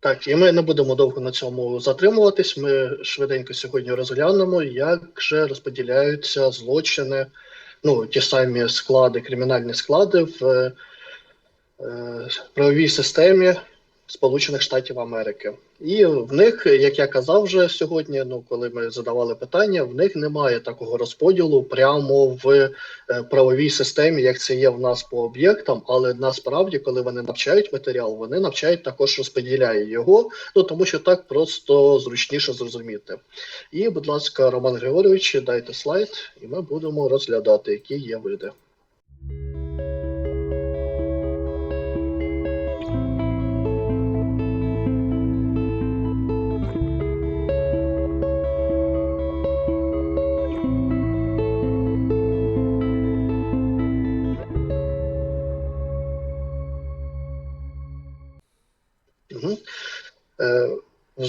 Так, і ми не будемо довго на цьому затримуватись. Ми швиденько сьогодні розглянемо, як же розподіляються злочини, ну, ті самі склади, кримінальні склади в е, правовій системі Сполучених Штатів Америки. І в них, як я казав вже сьогодні, ну коли ми задавали питання, в них немає такого розподілу прямо в е, правовій системі, як це є в нас по об'єктам. Але насправді, коли вони навчають матеріал, вони навчають також розподіляє його, ну тому що так просто зручніше зрозуміти. І, будь ласка, Роман Григорович, дайте слайд, і ми будемо розглядати, які є види.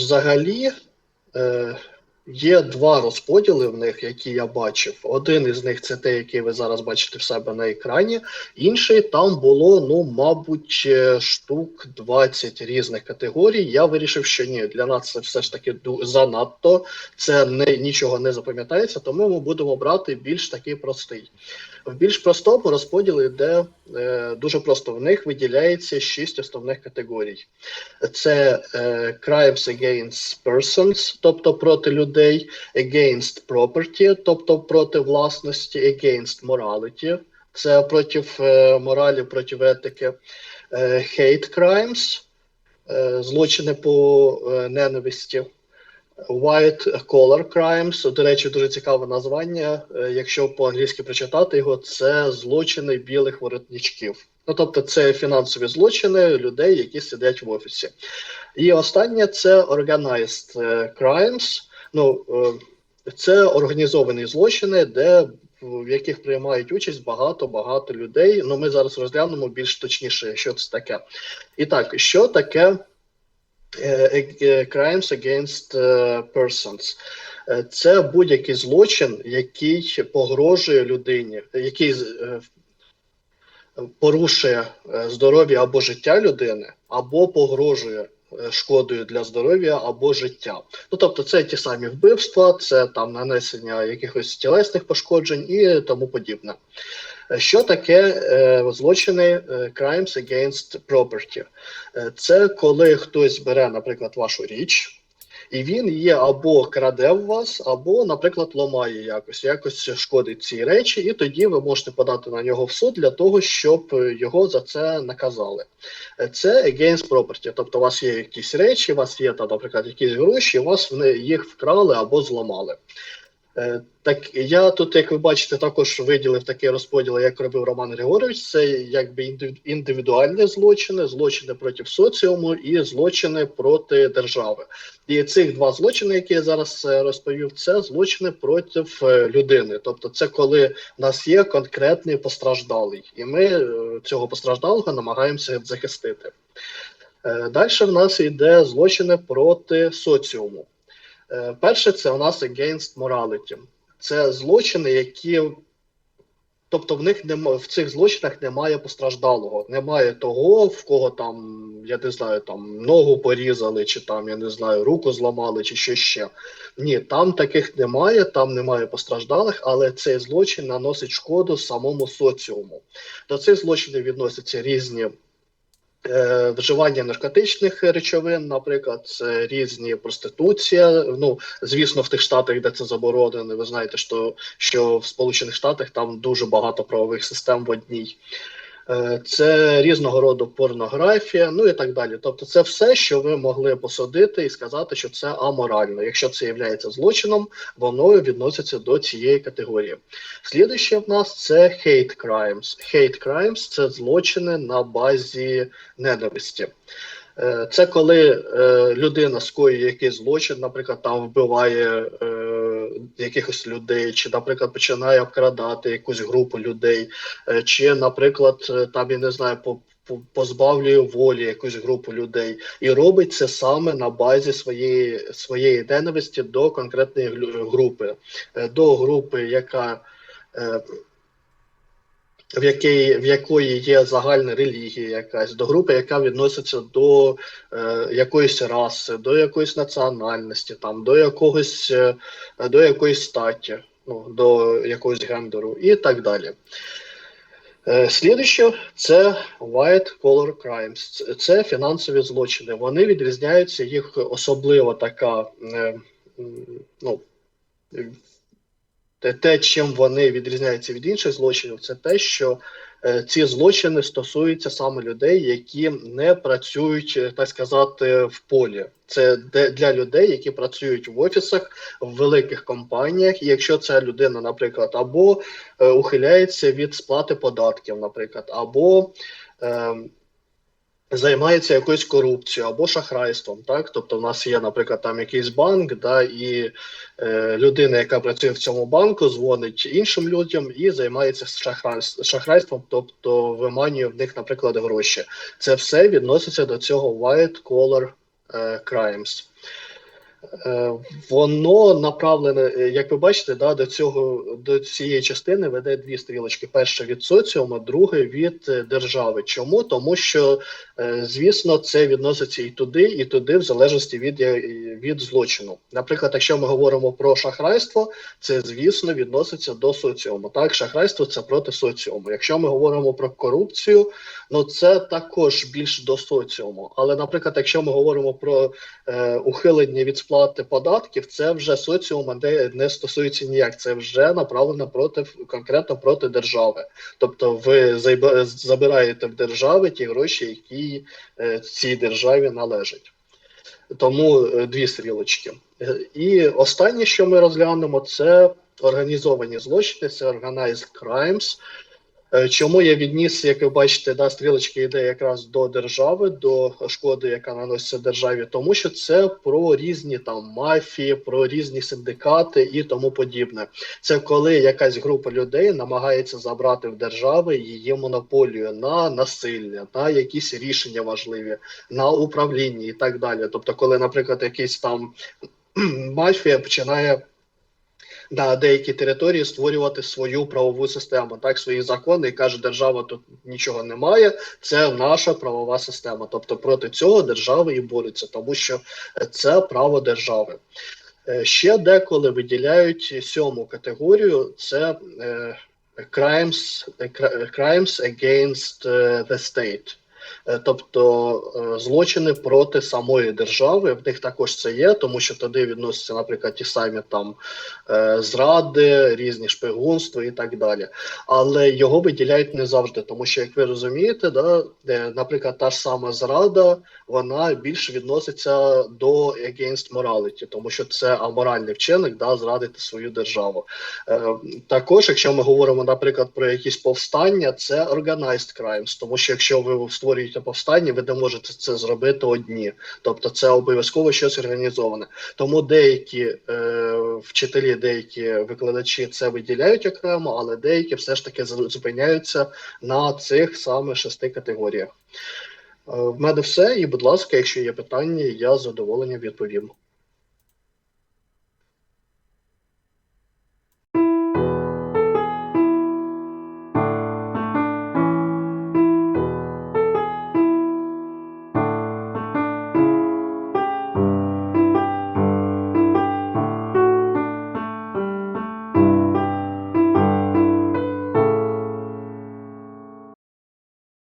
Взагалі е, є два розподіли в них, які я бачив. Один із них це те, який ви зараз бачите в себе на екрані. Інший там було, ну, мабуть, е, штук 20 різних категорій. Я вирішив, що ні, для нас це все ж таки занадто, це не, нічого не запам'ятається, тому ми будемо брати більш такий простий. В більш простому розподілі йде е, дуже просто. В них виділяється шість основних категорій: це е, crimes against persons, тобто проти людей, against property, тобто проти власності, against morality, це проти е, моралі, проти етики, е, hate crimes, е, злочини по ненависті. White Collar Crimes, до речі, дуже цікаве названня. Якщо по-англійськи прочитати його, це злочини білих воротничків. Ну, тобто, це фінансові злочини людей, які сидять в офісі. І останнє це Organized Crimes. Ну, е, це організовані злочини, де в яких приймають участь багато-багато людей. Ну, ми зараз розглянемо більш точніше, що це таке. І так, що таке crimes against persons. Це будь-який злочин, який погрожує людині, який порушує здоров'я або життя людини, або погрожує шкодою для здоров'я або життя. Ну тобто, це ті самі вбивства, це там нанесення якихось тілесних пошкоджень і тому подібне. Що таке е, злочини е, crimes against property? Е, це коли хтось бере, наприклад, вашу річ. І він є або краде в вас, або, наприклад, ламає якось, якось шкодить ці речі, і тоді ви можете подати на нього в суд для того, щоб його за це наказали. Це against property, тобто у вас є якісь речі, у вас є, там, наприклад, якісь гроші, у вас вони їх вкрали або зламали. Е, так я тут, як ви бачите, також виділив такий розподіл, як робив Роман Григорович. Це якби індивідуальні злочини, злочини проти соціуму і злочини проти держави. І цих два злочини, які я зараз е, розповів, це злочини проти е, людини. Тобто, це коли в нас є конкретний постраждалий, і ми цього постраждалого намагаємося захистити. Далі в нас йде злочини проти соціуму. Е, перше, це у нас against morality. Це злочини, які. Тобто в них немає в цих злочинах немає постраждалого, немає того, в кого там, я не знаю, там ногу порізали, чи там, я не знаю, руку зламали, чи що ще. Ні, там таких немає, там немає постраждалих, але цей злочин наносить шкоду самому соціуму. До цих злочинів відносяться різні вживання наркотичних речовин, наприклад, різні проституція. Ну звісно, в тих штатах, де це заборонено, ви знаєте, що що в Сполучених Штатах там дуже багато правових систем в одній. Е, це різного роду порнографія, ну і так далі. Тобто, це все, що ви могли посадити і сказати, що це аморально. Якщо це є злочином, воно відноситься до цієї категорії. Слідуще в нас це hate crimes. Hate crimes – це злочини на базі ненависті. Е, це коли е, людина скоює якийсь злочин, наприклад, там вбиває якихось людей, чи, наприклад, починає обкрадати якусь групу людей, е, чи, наприклад, е, там я не знаю, по. Позбавлює волі якусь групу людей і робить це саме на базі своєї своєї ненависті до конкретної групи, е, до групи, яка в, якій, в якої є загальна релігія якась, до групи, яка відноситься до е, якоїсь раси, до якоїсь національності, там, до якогось е, до якоїсь статі, ну, до якогось гендеру і так далі. Е, Слідуще це white collar crimes. Це- фінансові злочини. Вони відрізняються, їх особливо така, е, ну, те, чим вони відрізняються від інших злочинів, це те, що е, ці злочини стосуються саме людей, які не працюють, е, так сказати, в полі. Це де, для людей, які працюють в офісах, в великих компаніях. І якщо ця людина, наприклад, або е, ухиляється від сплати податків, наприклад, або е, займається якоюсь корупцією або шахрайством, так тобто, в нас є, наприклад, там якийсь банк, да, і е, людина, яка працює в цьому банку, дзвонить іншим людям і займається шахрайством, тобто виманює в них, наприклад, гроші. Це все відноситься до цього white collar е, crimes. Е, Воно направлене, е, як ви бачите, да, до цього до цієї частини веде дві стрілочки: перша від соціуму, друга від е, держави. Чому? Тому що, звісно, це відноситься і туди, і туди, в залежності від, від злочину. Наприклад, якщо ми говоримо про шахрайство, це звісно відноситься до соціуму. Так, шахрайство це проти соціуму. Якщо ми говоримо про корупцію, ну це також більш до соціуму. Але, наприклад, якщо ми говоримо про е, ухилення від сплати податків, це вже соціума де не стосується ніяк. Це вже направлено проти конкретно проти держави. Тобто, ви забираєте в держави ті гроші, які е, цій державі належать. Тому е, дві стрілочки. І останнє, що ми розглянемо, це організовані злочини, це organized crimes. Е, Чому я відніс, як ви бачите, да, стрілочки йде якраз до держави, до шкоди, яка наноситься державі, тому що це про різні там мафії, про різні синдикати і тому подібне. Це коли якась група людей намагається забрати в держави її монополію на насилля, на якісь рішення важливі, на управління і так далі. Тобто, коли, наприклад, якийсь там мафія починає на деякі території створювати свою правову систему, так свої закони і каже, держава тут нічого немає. Це наша правова система. Тобто проти цього держава і бореться, тому що це право держави. Е, Ще деколи виділяють сьому категорію: це е, crimes, е, cri- crimes against the state. Е, Тобто е, злочини проти самої держави, в них також це є, тому що туди відносяться, наприклад, ті самі там е, зради, різні шпигунства і так далі. Але його виділяють не завжди, тому що, як ви розумієте, да, наприклад, та ж сама зрада, вона більше відноситься до against morality, тому що це аморальний вчинок, да, зрадити свою державу. Також, якщо ми говоримо, наприклад, про якісь повстання, це organized crimes, тому що якщо ви створюєте повстання, ви не можете це зробити одні, тобто це обов'язково щось організоване. Тому деякі е, вчителі, деякі викладачі це виділяють окремо, але деякі все ж таки зупиняються на цих саме шести категоріях. Е, в мене все, і будь ласка, якщо є питання, я з задоволенням відповім.